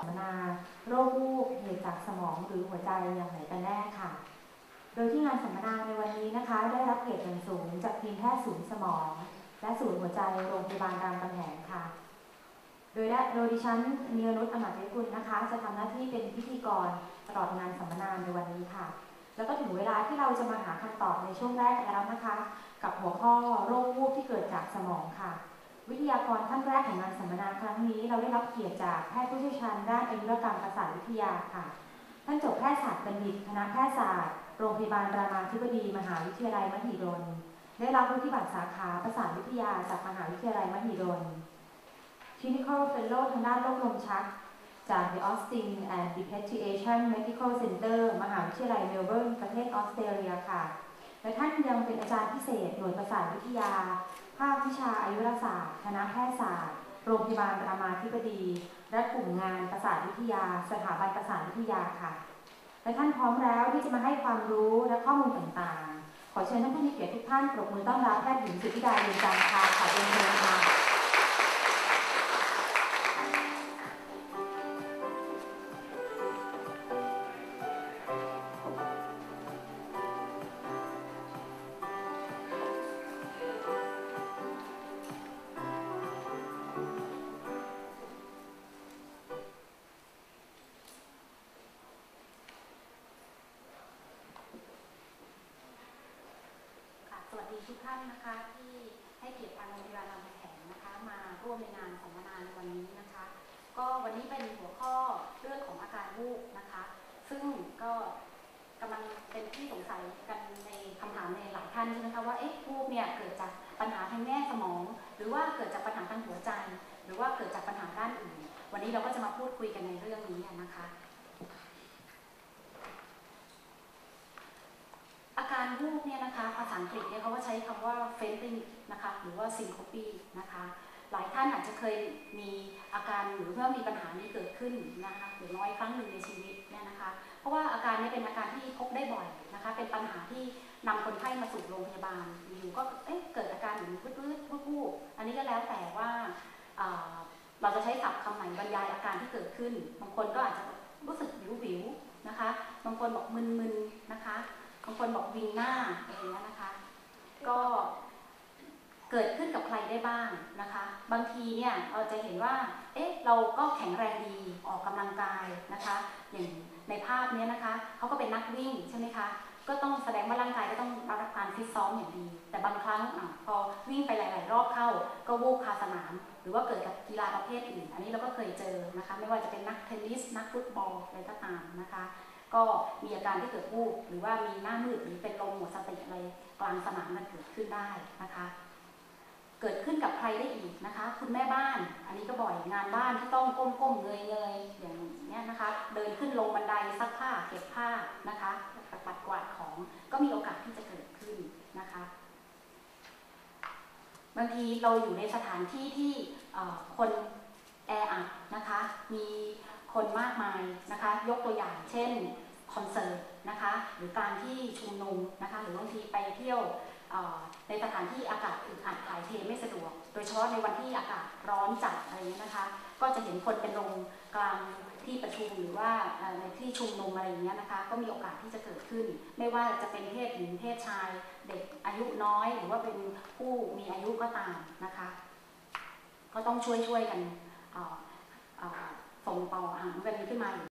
สัมมนาโรควูบเหตุจากสมองหรือหัวใจอย่างไหนกันแน่ค่ะ โดยที่งานสัมมนาในวันนี้นะคะ ได้รับเกียรติอย่างสูงจากทีมแพทย์ศูนย์สมอง และศูนย์หัวใจโรงพยาบาลรามคำแหงค่ะ โดยได้โดยดิฉันเนียนุชอมรเทกุลนะคะ จะทำหน้าที่เป็นพิธีกรตลอดงานสัมมนาในวันนี้ค่ะ แล้วก็ถึงเวลาที่เราจะมาหาคำตอบในช่วงแรกแล้วนะคะ กับหัวข้อโรควูบที่เกิดจากสมองค่ะ วิทยากรท่านแรกของงานสัมมนาครั้งนี้ เราได้รับเกียรติจากแพทย์ผู้เชี่ยวชาญด้านอายุรกรรมประสาทวิทยาค่ะ ท่านจบแพทยศาสตร์บัณฑิตคณะแพทยศาสตร์ โรงพยาบาลรามาธิบดี มหาวิทยาลัยมหิดล ได้รับวุฒิบัตรสาขาประสาทวิทยาจากมหาวิทยาลัยมหิดล Clinical Fellow ทางด้านโรคลมชัก จาก The Austin and Depreciation Medical Center มหาวิทยาลัยเมลเบิร์นประเทศออสเตรเลียค่ะ และท่านยังเป็นอาจารย์พิเศษหน่วยประสาทวิทยา ภาควิชาอายุรศาสตร์ คณะแพทยศาสตร์ โรงพยาบาลรามาธิบดี และกลุ่มงานประสาทวิทยา สถาบันประสาทวิทยาค่ะ และท่านพร้อมแล้วที่จะมาให้ความรู้และข้อมูลต่างๆ ขอเชิญท่านผู้มีเกียรติทุกท่านปรบมือต้อนรับแพทย์หญิงสุธิดาเรียนจันทร์ค่ะขอบคุณค่ะ ทุกท่านนะคะที่ให้เกียรติทางโรงพยาบาลรามคำแหงนะคะ มาร่วมในงานสัมมนาในวันนี้นะคะ ก็วันนี้เป็นหัวข้อเรื่องของอาการวูบนะคะ ซึ่งก็กำลังเป็นที่สงสัยกันในคำถามในหลายท่านใช่ไหมคะว่าเอ๊ะวูบเนี่ยเกิดจากปัญหาทางแง่สมอง หรือว่าเกิดจากปัญหาทางหัวใจ หรือว่าเกิดจากปัญหาด้านอื่น วันนี้เราก็จะมาพูดคุยกันในเรื่องนี้นะคะอาการวูบเนี่ยนะคะภาษาอังกฤษ คำว่า fainting นะคะหรือว่า syncope นะคะหลายท่านอาจจะเคยมีอาการหรือว่ามีปัญหานี้เกิดขึ้นนะคะหรือน้อยครั้งหนึ่งในชีวิตเนี่ยนะคะเพราะว่าอาการนี้เป็นอาการที่พบได้บ่อยนะคะเป็นปัญหาที่นำคนไข้มาสู่โรงพยาบาลอยู่ก็เอ๊ะเกิดอาการอย่างนี้วืดๆวูบอันนี้ก็แล้วแต่ว่าเราจะใช้ศัพท์คำไหนบรรยายอาการที่เกิดขึ้น บางคนก็อาจจะรู้สึกวิวนะคะ บางคนบอกมึนๆนะคะ บางคนบอกวิงหน้าอะไรอย่างเงี้ยนะคะ ก็เกิดขึ้นกับใครได้บ้างนะคะ บางทีเนี่ยเราจะเห็นว่า เอ๊ะ เราก็แข็งแรงดีออกกำลังกายนะคะ อย่างในภาพเนี้ยนะคะ เขาก็เป็นนักวิ่งใช่ไหมคะ ก็ต้องแสดงว่าร่างกายก็ต้องรับการฟิตซ้อมอย่างดี แต่บางครั้งอพอวิ่งไปหลาย ๆ รอบเข้า ก็วูบคาสนาม หรือว่าเกิดกับกีฬาประเภทอื่น อันนี้เราก็เคยเจอนะคะ ไม่ว่าจะเป็นนักเทนนิส นักฟุตบอลอะไรก็ตามนะคะ ก็มีอาการที่เกิดวูบหรือว่ามีหน้ามืดหรือเป็นลมหมดสติอะไรกลางสนามมันเกิดขึ้นได้นะคะ เกิดขึ้นกับใครได้อีกนะคะ คุณแม่บ้าน อันนี้ก็บ่อยงานบ้านที่ต้องก้มๆเงยๆอย่างนี้นะคะ เดินขึ้นลงบันไดซักผ้าเก็บผ้านะคะปัดกวาดของก็มีโอกาสที่จะเกิดขึ้นนะคะบางทีเราอยู่ในสถานที่ที่คนแออัดนะคะ มี คนมากมายนะคะ ยกตัวอย่างเช่นคอนเสิร์ตนะคะ หรือการที่ชุมนุมนะคะ หรือบางทีไปเที่ยวในสถานที่อากาศอึดอัดถ่ายเทไม่สะดวก โดยเฉพาะในวันที่อากาศร้อนจัดอะไรอย่างนี้ยนะคะ ก็จะเห็นคนเป็นลมกลางที่ประชุมหรือว่าในที่ชุมนุมอะไรอย่างเงี้ยนะคะ ก็มีโอกาสที่จะเกิดขึ้น ไม่ว่าจะเป็นเพศหญิงเพศชาย เด็กอายุน้อย หรือว่าเป็นผู้มีอายุก็ตามนะคะ ก็ต้องช่วยช่วยกันออ ส่งต่อหารกันขึ้นมาอีก